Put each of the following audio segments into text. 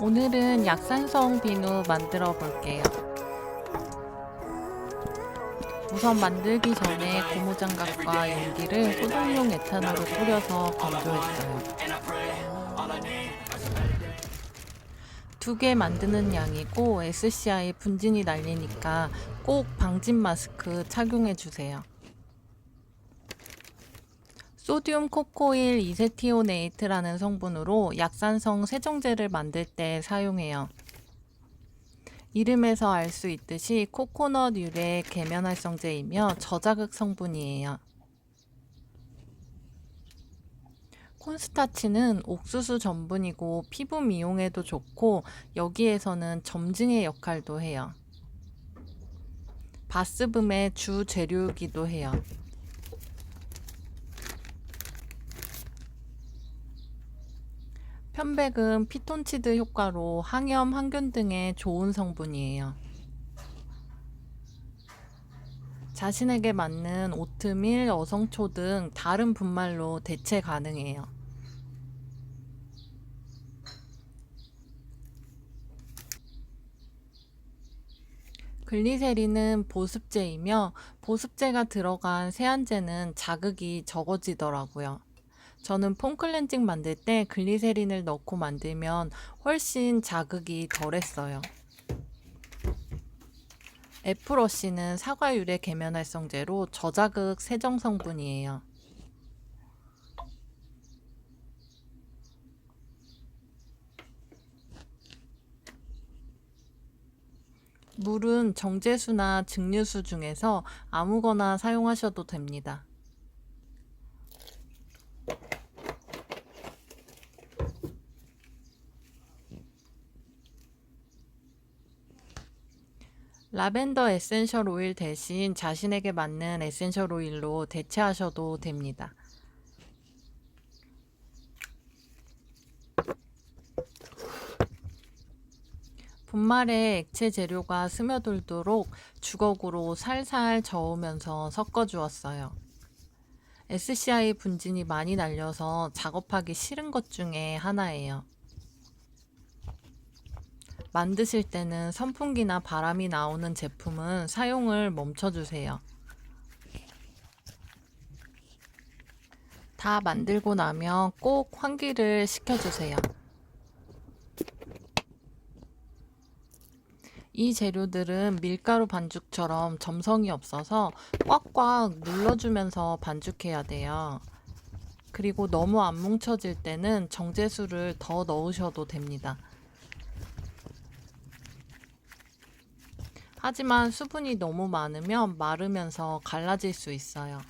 오늘은 약산성 비누 만들어 볼게요. 우선 만들기 전에 고무장갑과 용기를 소독용 에탄올을 뿌려서 건조했어요. 두 개 만드는 양이고 SCI 분진이 날리니까 꼭 방진 마스크 착용해 주세요. 소디움 코코일 이세티오네이트라는 성분으로 약산성 세정제를 만들 때 사용해요. 이름에서 알 수 있듯이 코코넛 유래 계면활성제이며 저자극 성분이에요. 콘스타치는 옥수수 전분이고 피부 미용에도 좋고 여기에서는 점증의 역할도 해요. 바스붐의 주 재료이기도 해요. 편백은 피톤치드 효과로 항염, 항균 등에 좋은 성분이에요. 자신에게 맞는 오트밀, 어성초 등 다른 분말로 대체 가능해요. 글리세린은 보습제이며 보습제가 들어간 세안제는 자극이 적어지더라고요. 저는 폼 클렌징 만들 때 글리세린을 넣고 만들면 훨씬 자극이 덜했어요. 에프러쉬는 사과 유래 계면활성제로 저자극 세정 성분이에요. 물은 정제수나 증류수 중에서 아무거나 사용하셔도 됩니다. 라벤더 에센셜 오일 대신 자신에게 맞는 에센셜 오일로 대체하셔도 됩니다. 분말에 액체 재료가 스며들도록 주걱으로 살살 저으면서 섞어 주었어요. SCI 분진이 많이 날려서 작업하기 싫은 것 중에 하나예요. 만드실 때는 선풍기나 바람이 나오는 제품은 사용을 멈춰주세요. 다 만들고 나면 꼭 환기를 시켜주세요. 이 재료들은 밀가루 반죽처럼 점성이 없어서 꽉꽉 눌러주면서 반죽해야 돼요. 그리고 너무 안 뭉쳐질 때는 정제수를 더 넣으셔도 됩니다. 하지만 수분이 너무 많으면 마르면서 갈라질 수 있어요.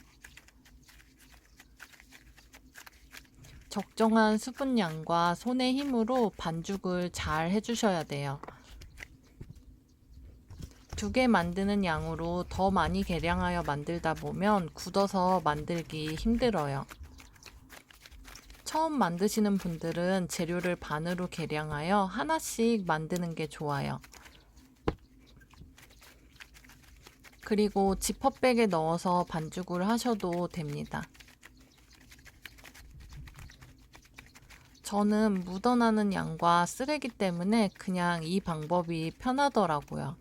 적정한 수분량과 손의 힘으로 반죽을 잘 해주셔야 돼요. 두 개 만드는 양으로 더 많이 계량하여 만들다 보면 굳어서 만들기 힘들어요. 처음 만드시는 분들은 재료를 반으로 계량하여 하나씩 만드는 게 좋아요. 그리고 지퍼백에 넣어서 반죽을 하셔도 됩니다. 저는 묻어나는 양과 쓰레기 때문에 그냥 이 방법이 편하더라고요.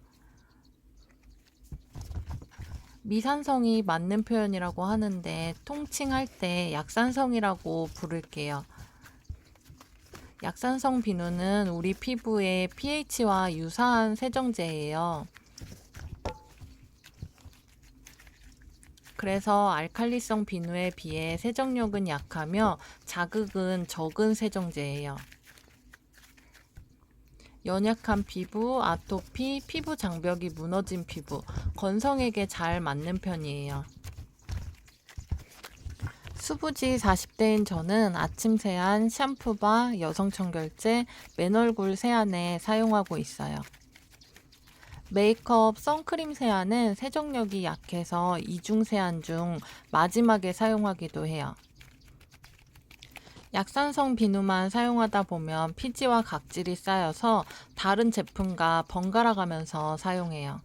미산성이 맞는 표현이라고 하는데 통칭할 때 약산성이라고 부를게요. 약산성 비누는 우리 피부의 pH와 유사한 세정제예요. 그래서 알칼리성 비누에 비해 세정력은 약하며 자극은 적은 세정제예요. 연약한 피부, 아토피, 피부 장벽이 무너진 피부, 건성에게 잘 맞는 편이에요. 수부지 40대인 저는 아침 세안, 샴푸바, 여성 청결제, 맨얼굴 세안에 사용하고 있어요. 메이크업, 선크림 세안은 세정력이 약해서 이중 세안 중 마지막에 사용하기도 해요. 약산성 비누만 사용하다 보면 피지와 각질이 쌓여서 다른 제품과 번갈아 가면서 사용해요.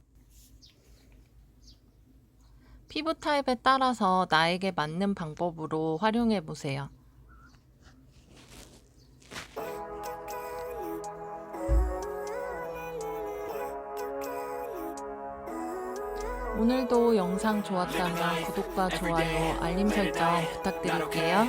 피부 타입에 따라서 나에게 맞는 방법으로 활용해 보세요. 오늘도 영상 좋았다면 구독과 좋아요, 알림 설정 부탁드릴게요.